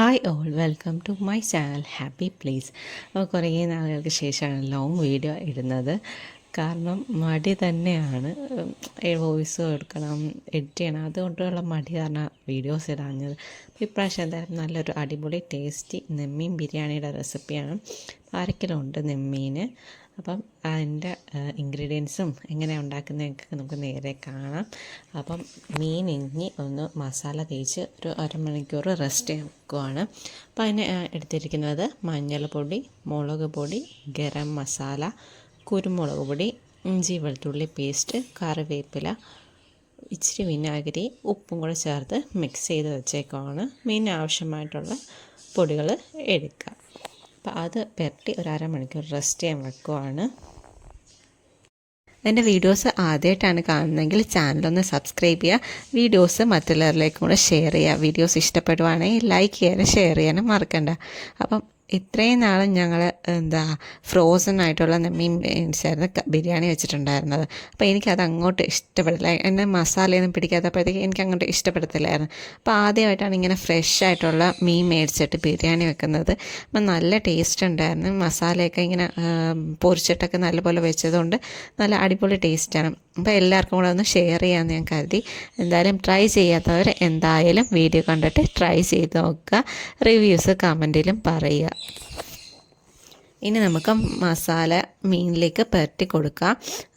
Hi all welcome to my channel happy place അപ്പോൾ കുറേ നാളുകൾക്ക് ശേഷമാണ് ലോങ് വീഡിയോ ഇടുന്നത്. കാരണം മടി തന്നെയാണ്. വോയിസ് എടുക്കണം എഡിറ്റ് ചെയ്യണം. അതുകൊണ്ടുള്ള മടി കാരണം വീഡിയോസ് ഇടാഞ്ഞത്. ഇപ്രാവശ്യം എന്തായാലും നല്ലൊരു അടിപൊളി ടേസ്റ്റി നെമ്മീൻ ബിരിയാണിയുടെ റെസിപ്പിയാണ് അരക്കിലുണ്ട് നെമ്മീൻ അപ്പം അതിന്റെ ഇൻഗ്രീഡിയൻസും എങ്ങനെ ഉണ്ടാക്കുന്നതൊക്കെ നമുക്ക് നേരെ കാണാം. അപ്പം മീൻ ഇഞ്ഞി ഒന്ന് മസാല തേച്ച് ഒരു അരമണിക്കൂർ റെസ്റ്റ് വെക്കുവാണ് അപ്പോൾ അതിന് എടുത്തിരിക്കുന്നത് മഞ്ഞൾപ്പൊടി മുളക് പൊടി ഗരം മസാല കുരുമുളക് പൊടി ഇഞ്ചി വെളുത്തുള്ളി പേസ്റ്റ് കറിവേപ്പില ഇച്ചിരി വിനാഗിരി ഉപ്പും കൂടെ ചേർത്ത് മിക്സ് ചെയ്ത് വെച്ചേക്കുവാണ്. മീൻ ആവശ്യമായിട്ടുള്ള പൊടികൾ എടുക്കുക. അപ്പോൾ അത് പെരട്ടി ഒരു അരമണിക്കൂർ റെസ്റ്റ് ചെയ്യാൻ വെക്കുവാണ്. എന്റെ വീഡിയോസ് ആദ്യമായിട്ടാണ് കാണുന്നതെങ്കിൽ ചാനലൊന്ന് സബ്സ്ക്രൈബ് ചെയ്യുക. വീഡിയോസ് മറ്റുള്ളവരിലേക്കും കൂടെ ഷെയർ ചെയ്യുക. വീഡിയോസ് ഇഷ്ടപ്പെടുവാണെങ്കിൽ ലൈക്ക് ചെയ്യാനും ഷെയർ ചെയ്യാനും മറക്കണ്ട. അപ്പം ഇത്രയും നാളും ഞങ്ങൾ എന്താ ഫ്രോസൺ ആയിട്ടുള്ള മീൻ മീൻസായിരുന്നു ബിരിയാണി വെച്ചിട്ടുണ്ടായിരുന്നത്. അപ്പോൾ എനിക്കത് അങ്ങോട്ട് ഇഷ്ടപ്പെടില്ല എന്നെ മസാലയൊന്നും പിടിക്കാത്തപ്പോഴത്തേക്ക് എനിക്ക് അങ്ങോട്ട് ഇഷ്ടപ്പെടത്തില്ലായിരുന്നു. അപ്പോൾ ആദ്യമായിട്ടാണ് ഇങ്ങനെ ഫ്രഷ് ആയിട്ടുള്ള മീൻ മേടിച്ചിട്ട് ബിരിയാണി വെക്കുന്നത്. അപ്പം നല്ല ടേസ്റ്റ് ഉണ്ടായിരുന്നു. മസാലയൊക്കെ ഇങ്ങനെ പൊരിച്ചിട്ടൊക്കെ നല്ലപോലെ വെച്ചതുകൊണ്ട് നല്ല അടിപൊളി ടേസ്റ്റാണ് അപ്പോൾ എല്ലാവർക്കും കൂടെ ഒന്ന് ഷെയർ ചെയ്യാമെന്ന് ഞാൻ കരുതി. എന്തായാലും ട്രൈ ചെയ്യാത്തവർ എന്തായാലും വീഡിയോ കണ്ടിട്ട് ട്രൈ ചെയ്ത് നോക്കുക. റിവ്യൂസ് കമന്റിലും പറയുക. ഇനി നമുക്ക് മസാല മീനിലേക്ക് പുരട്ടി കൊടുക്കാം.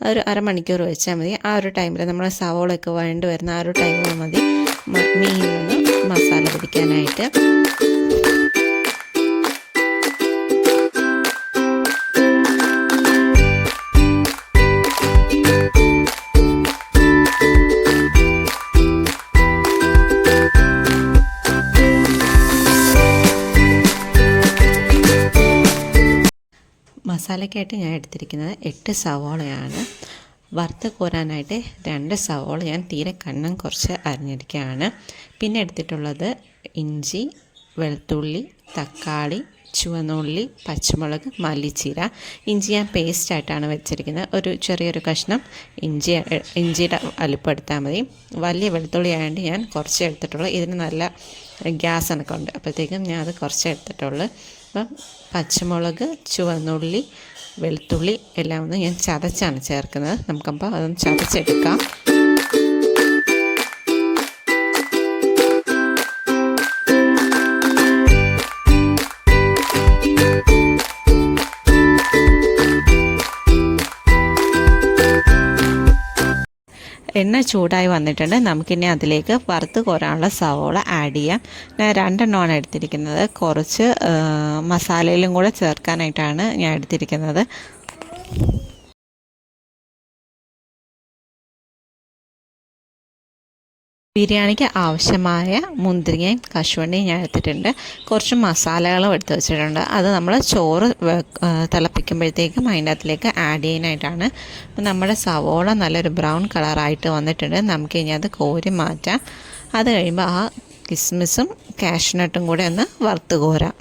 ഒരു അരമണിക്കൂർ വെച്ചാൽ മതി. ആ ഒരു ടൈമിൽ നമ്മൾ സവോളൊക്കെ വേണ്ടി വരുന്ന ആ ഒരു ടൈമിൽ മതി. മീനിൽ മസാല പിടിക്കാനായിട്ട്. മസാലയ്ക്കായിട്ട് ഞാൻ എടുത്തിരിക്കുന്നത് എട്ട് സവോളയാണ്. വറുത്ത് കോരാനായിട്ട് രണ്ട് സവോള ഞാൻ തീരെ കണ്ണം കുറച്ച് അരിഞ്ഞിരിക്കുകയാണ്. പിന്നെ എടുത്തിട്ടുള്ളത് ഇഞ്ചി വെളുത്തുള്ളി തക്കാളി ചുവന്നുള്ളി പച്ചമുളക് മല്ലിച്ചീര. ഇഞ്ചി ഞാൻ പേസ്റ്റായിട്ടാണ് വെച്ചിരിക്കുന്നത്. ഒരു ചെറിയൊരു കഷ്ണം ഇഞ്ചി ഇഞ്ചിയുടെ അലുപ്പെടുത്താൽ മതി. വലിയ വെളുത്തുള്ളി ആയതുകൊണ്ട് ഞാൻ കുറച്ച് എടുത്തിട്ടുള്ളൂ. ഇതിന് നല്ല ഗ്യാസ് എന്നൊക്കെ ഉണ്ട് അപ്പോഴത്തേക്കും ഞാൻ അത് കുറച്ച് എടുത്തിട്ടുള്ളൂ. അപ്പം പച്ചമുളക് ചുവന്നുള്ളി വെളുത്തുള്ളി എല്ലാം ഒന്ന് ഞാൻ ചതച്ചാണ് ചേർക്കുന്നത്. നമുക്കപ്പോൾ അതൊന്ന് ചതച്ചെടുക്കാം. എണ്ണ ചൂടായി വന്നിട്ടുണ്ട്. നമുക്കിനി അതിലേക്ക് വറുത്ത് കോരാനുള്ള സവോള ആഡ് ചെയ്യാം. ഞാൻ രണ്ടെണ്ണമാണ് എടുത്തിരിക്കുന്നത്. കുറച്ച് മസാലയിലും കൂടെ ചേർക്കാനായിട്ടാണ് ഞാൻ എടുത്തിരിക്കുന്നത്. ബിരിയാണിക്ക് ആവശ്യമായ മുന്തിരിങ്ങയും കശുവണ്ടിയും ഞാൻ എടുത്തിട്ടുണ്ട്. കുറച്ച് മസാലകളും എടുത്ത് വെച്ചിട്ടുണ്ട്. അത് നമ്മൾ ചോറ് തിളപ്പിക്കുമ്പോഴത്തേക്കും അതിന്റെ അകത്തിലേക്ക് ആഡ് ചെയ്യാനായിട്ടാണ് നമ്മുടെ സവോള നല്ലൊരു ബ്രൗൺ കളറായിട്ട് വന്നിട്ടുണ്ട്. നമുക്ക് ഇനി അത് കോരി മാറ്റാം. അത് കഴിയുമ്പോൾ ആ കിസ്മിസും കാഷ്നട്ടും കൂടെ ഒന്ന് വറുത്ത് കോരാം.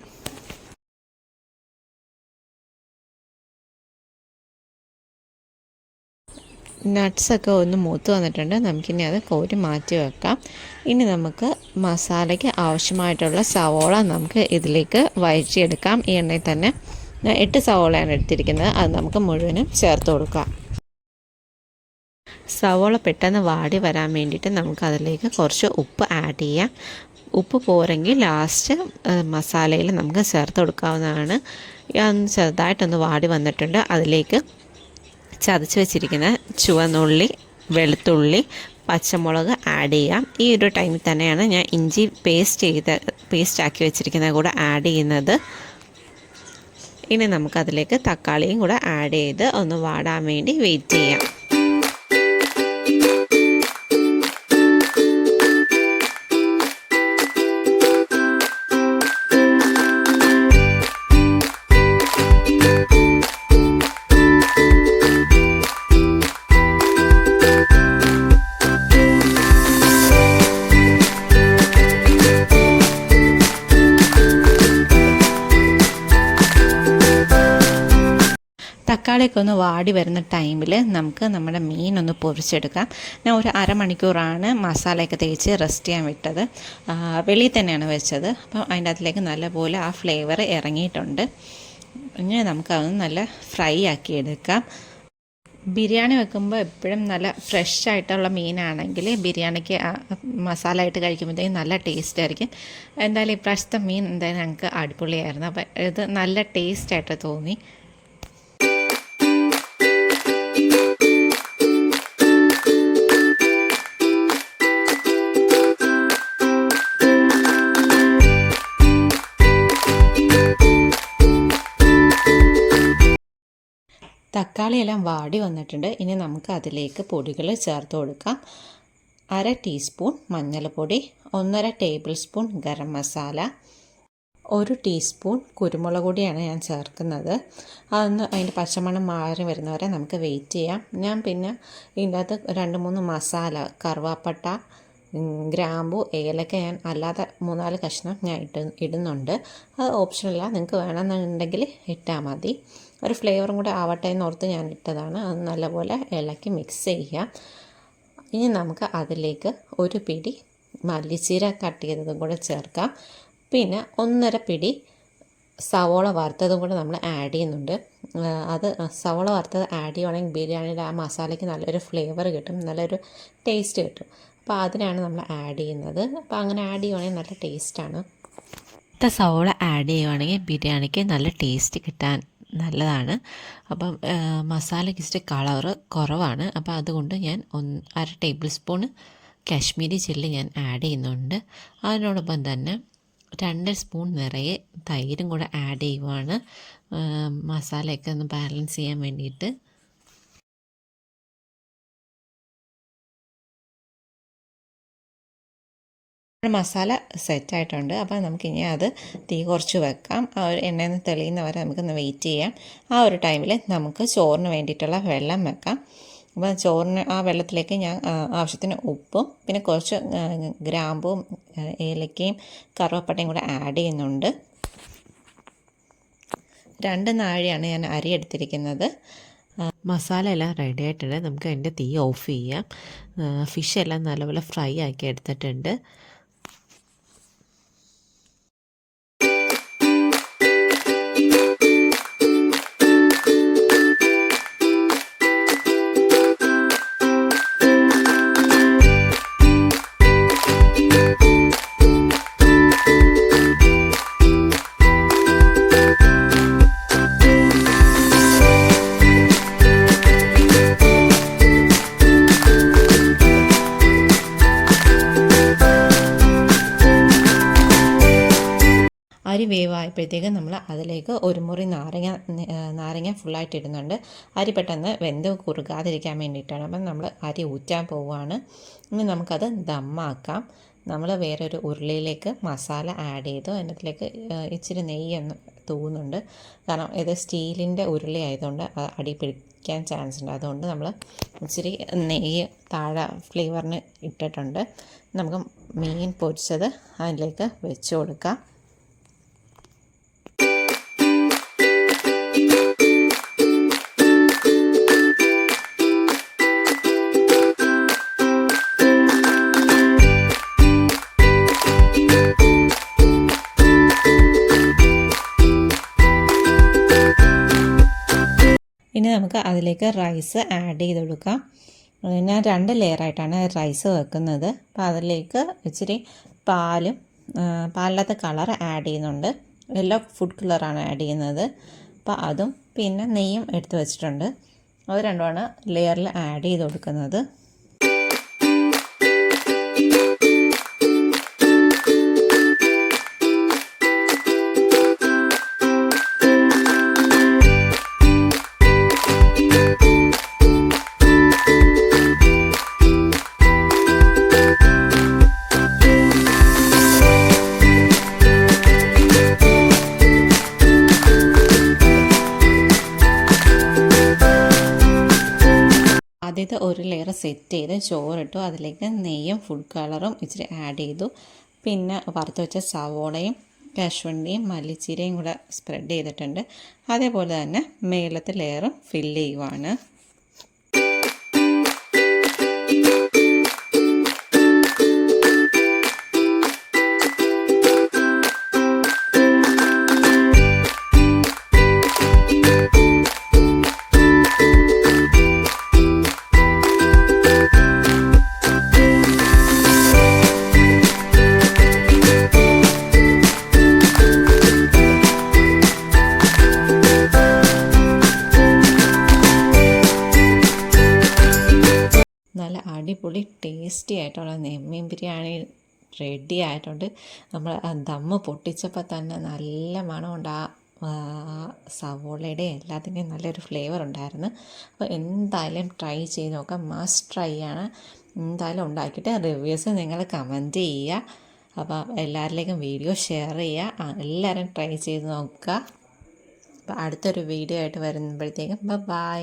നട്ട്സൊക്കെ ഒന്ന് മൂത്ത് വന്നിട്ടുണ്ട്. നമുക്കിനി അത് കോരി മാറ്റി വെക്കാം. ഇനി നമുക്ക് മസാലയ്ക്ക് ആവശ്യമായിട്ടുള്ള സവോള നമുക്ക് ഇതിലേക്ക് വഴറ്റിയെടുക്കാം. ഈ എണ്ണയിൽ തന്നെ എട്ട് സവോളയാണ് എടുത്തിരിക്കുന്നത്. അത് നമുക്ക് മുഴുവനും ചേർത്ത് കൊടുക്കാം. സവോള പെട്ടെന്ന് വാടി വരാൻ വേണ്ടിയിട്ട് നമുക്ക് അതിലേക്ക് കുറച്ച് ഉപ്പ് ആഡ് ചെയ്യാം. ഉപ്പ് പോരെങ്കിൽ ലാസ്റ്റ് മസാലയിൽ നമുക്ക് ചേർത്ത് കൊടുക്കാവുന്നതാണ്. ചെറുതായിട്ടൊന്ന് വാടി വന്നിട്ടുണ്ട്. അതിലേക്ക് ചതച്ച് വെച്ചിരിക്കുന്ന ചുവന്നുള്ളി വെളുത്തുള്ളി പച്ചമുളക് ആഡ് ചെയ്യാം. ഈ ഒരു ടൈമിൽ തന്നെയാണ് ഞാൻ ഇഞ്ചി പേസ്റ്റ് ചെയ്ത് പേസ്റ്റാക്കി വെച്ചിരിക്കുന്നത് കൂടെ ആഡ് ചെയ്യുന്നത്. ഇനി നമുക്കതിലേക്ക് തക്കാളിയും കൂടെ ആഡ് ചെയ്ത് ഒന്ന് വാടാൻ വേണ്ടി വെയിറ്റ് ചെയ്യാം. തക്കാളിയൊക്കെ ഒന്ന് വാടി വരുന്ന ടൈമിൽ നമുക്ക് നമ്മുടെ മീൻ ഒന്ന് പൊരിച്ചെടുക്കാം. ഞാൻ ഒരു അരമണിക്കൂറാണ് മസാലയൊക്കെ തേച്ച് റെസ്റ്റ് ചെയ്യാൻ വിട്ടത്. വെളിയിൽ തന്നെയാണ് വെച്ചത്. അപ്പം അതിന്റെ അകത്തിലേക്ക് നല്ലപോലെ ആ ഫ്ലേവർ ഇറങ്ങിയിട്ടുണ്ട്. ഇനി നമുക്കതൊന്ന് നല്ല ഫ്രൈ ആക്കി എടുക്കാം. ബിരിയാണി വെക്കുമ്പോൾ എപ്പോഴും നല്ല ഫ്രഷ് ആയിട്ടുള്ള മീനാണെങ്കിൽ ബിരിയാണിക്ക് മസാല ആയിട്ട് കഴിക്കുമ്പോഴത്തേക്കും നല്ല ടേസ്റ്റ് ആയിരിക്കും. എന്തായാലും ഇപ്രാവശ്യത്തെ മീൻ എന്തായാലും ഞങ്ങൾക്ക് അടിപൊളിയായിരുന്നു. അപ്പോൾ ഇത് നല്ല ടേസ്റ്റ് ആയിട്ട് തോന്നി. തക്കാളിയെല്ലാം വാടി വന്നിട്ടുണ്ട്. ഇനി നമുക്ക് അതിലേക്ക് പൊടികൾ ചേർത്ത് കൊടുക്കാം. അര ടീസ്പൂൺ മഞ്ഞൾപ്പൊടി ഒന്നര ടേബിൾ സ്പൂൺ ഗരം മസാല ഒരു ടീസ്പൂൺ കുരുമുളക് പൊടിയാണ് ഞാൻ ചേർക്കുന്നത്. അതൊന്ന് അതിന്റെ പച്ചമണം മാറി വരുന്നവരെ നമുക്ക് വെയിറ്റ് ചെയ്യാം. ഞാൻ പിന്നെ ഇതിന്റെ അകത്ത് രണ്ട് മൂന്ന് മസാല കറുവാപ്പട്ട ഗ്രാമ്പു ഏലക്ക ഞാൻ അല്ലാതെ മൂന്നാൽ കഷ്ണം ഞാൻ ഇട്ട് ഇടുന്നുണ്ട്. അത് ഓപ്ഷനല്ല നിങ്ങൾക്ക് വേണമെന്നുണ്ടെങ്കിൽ ഇട്ടാൽ മതി. ഒരു ഫ്ലേവറും കൂടെ ആവട്ടെ എന്ന് ഓർത്ത് ഞാൻ ഇട്ടതാണ്. അത് നല്ലപോലെ ഇളക്കി മിക്സ് ചെയ്യുക ഇനി നമുക്ക് അതിലേക്ക് ഒരു പിടി മല്ലിച്ചീര കട്ട് ചെയ്തതും കൂടെ ചേർക്കാം. പിന്നെ ഒന്നര പിടി സവോള വറുത്തതും കൂടെ നമ്മൾ ആഡ് ചെയ്യുന്നുണ്ട്. അത് സവോള വറുത്തത് ആഡ് ചെയ്യുവാണെങ്കിൽ ബിരിയാണിയുടെ ആ മസാലയ്ക്ക് നല്ലൊരു ഫ്ലേവർ കിട്ടും നല്ലൊരു ടേസ്റ്റ് കിട്ടും. അപ്പോൾ അതിനാണ് നമ്മൾ ആഡ് ചെയ്യുന്നത്. അപ്പോൾ അങ്ങനെ ആഡ് ചെയ്യുവാണെങ്കിൽ നല്ല ടേസ്റ്റാണ് ഇത്ത സവോള ആഡ് ചെയ്യുവാണെങ്കിൽ ബിരിയാണിക്ക് നല്ല ടേസ്റ്റ് കിട്ടാൻ നല്ലതാണ്. അപ്പം മസാലയ്ക്ക് ഇച്ചിരി കളറ് കുറവാണ്. അപ്പോൾ അതുകൊണ്ട് ഞാൻ ഒന്ന് അര ടേബിൾ സ്പൂൺ കാശ്മീരി ചില്ലി ഞാൻ ആഡ് ചെയ്യുന്നുണ്ട്. അതിനോടൊപ്പം തന്നെ രണ്ട് സ്പൂൺ നിറയെ തൈരും കൂടെ ആഡ് ചെയ്യുവാണ്. മസാലയൊക്കെ ഒന്ന് ബാലൻസ് ചെയ്യാൻ വേണ്ടിയിട്ട് മസാല സെറ്റായിട്ടുണ്ട്. അപ്പോൾ നമുക്കിനി അത് തീ കുറച്ച് വെക്കാം. ആ ഒരു എണ്ണയിൽ നിന്ന് തെളിയുന്നവരെ നമുക്കൊന്ന് വെയിറ്റ് ചെയ്യാം. ആ ഒരു ടൈമിൽ നമുക്ക് ചോറിന് വേണ്ടിയിട്ടുള്ള വെള്ളം വെക്കാം. അപ്പോൾ ചോറിന് ആ വെള്ളത്തിലേക്ക് ഞാൻ ആവശ്യത്തിന് ഉപ്പും പിന്നെ കുറച്ച് ഗ്രാമ്പും ഏലക്കയും കറുവപ്പട്ടയും കൂടെ ആഡ് ചെയ്യുന്നുണ്ട്. രണ്ട് നാഴിയാണ് ഞാൻ അരി എടുത്തിരിക്കുന്നത്. മസാല എല്ലാം റെഡി ആയിട്ടുണ്ട്. നമുക്ക് അതിന്റെ തീ ഓഫ് ചെയ്യാം. ഫിഷ് എല്ലാം നല്ലപോലെ ഫ്രൈ ആക്കി എടുത്തിട്ടുണ്ട്. അരി നമ്മൾ അതിലേക്ക് ഒരു മുറി നാരങ്ങ നാരങ്ങ ഫുള്ളായിട്ട് ഇടുന്നുണ്ട് അരി പെട്ടെന്ന് വെന്ത് കുറുകാതിരിക്കാൻ വേണ്ടിയിട്ടാണ്. അപ്പം നമ്മൾ അരി ഊറ്റാൻ പോവുകയാണ്. ഇനി നമുക്കത് ദമ്മാക്കാം. നമ്മൾ വേറൊരു ഉരുളിയിലേക്ക് മസാല ആഡ് ചെയ്തു. അതിനകത്തിലേക്ക് ഇച്ചിരി നെയ്യൊന്ന് തൂവുന്നുണ്ട്. കാരണം ഇത് സ്റ്റീലിന്റെ ഉരുളി ആയതുകൊണ്ട് അടി പിടിക്കാൻ ചാൻസ് ഉണ്ട്. അതുകൊണ്ട് നമ്മൾ ഇച്ചിരി നെയ്യ് താഴെ ഫ്ലേവറിന് ഇട്ടിട്ടുണ്ട്. നമുക്ക് മീൻ പൊരിച്ചത് അതിലേക്ക് വെച്ച് കൊടുക്കാം. ഇനി നമുക്ക് അതിലേക്ക് റൈസ് ആഡ് ചെയ്ത് കൊടുക്കാം. ഞാൻ രണ്ട് ലെയറായിട്ടാണ് റൈസ് വെക്കുന്നത്. അപ്പോൾ അതിലേക്ക് ഇച്ചിരി പാലും പാലില്ലാത്ത കളർ ആഡ് ചെയ്യുന്നുണ്ട്. യെല്ലോ ഫുഡ് കളറാണ് ആഡ് ചെയ്യുന്നത്. അപ്പോൾ അതും പിന്നെ നെയ്യും എടുത്ത് വെച്ചിട്ടുണ്ട്. അത് രണ്ടുമാണ് ലെയറിൽ ആഡ് ചെയ്ത് കൊടുക്കുന്നത്. ആദ്യത്തെ ഒരു ലെയർ സെറ്റ് ചെയ്ത് ചോറിട്ടു. അതിലേക്ക് നെയ്യും ഫുഡ് കളറും ഇച്ചിരി ആഡ് ചെയ്തു. പിന്നെ വറുത്ത് വെച്ച സവോളയും കാശ്വണ്ടിയും മല്ലിച്ചീരയും കൂടെ സ്പ്രെഡ് ചെയ്തിട്ടുണ്ട്. അതേപോലെ തന്നെ മേലത്തെ ലെയറും ഫില്ല് ചെയ്യുവാണ്. ടേസ്റ്റി ആയിട്ടുള്ള നെമ്മീൻ ബിരിയാണി റെഡി ആയിട്ടുണ്ട്. നമ്മൾ ദമ്മ് പൊട്ടിച്ചപ്പോൾ തന്നെ നല്ല മണമുണ്ട് ആ സവോളയുടെ എല്ലാത്തിന്റെയും നല്ലൊരു ഫ്ലേവർ ഉണ്ടായിരുന്നു. അപ്പോൾ എന്തായാലും ട്രൈ ചെയ്ത് നോക്കാം. മസ്റ്റ് ട്രൈ ആണ്. എന്തായാലും ഉണ്ടാക്കിയിട്ട് റിവ്യൂസ് നിങ്ങൾ കമന്റ് ചെയ്യുക. അപ്പോൾ എല്ലാവരിലേക്കും വീഡിയോ ഷെയർ ചെയ്യുക. എല്ലാവരും ട്രൈ ചെയ്ത് നോക്കുക. അപ്പോൾ അടുത്തൊരു വീഡിയോ ആയിട്ട് വരുമ്പോഴത്തേക്കും ബൈ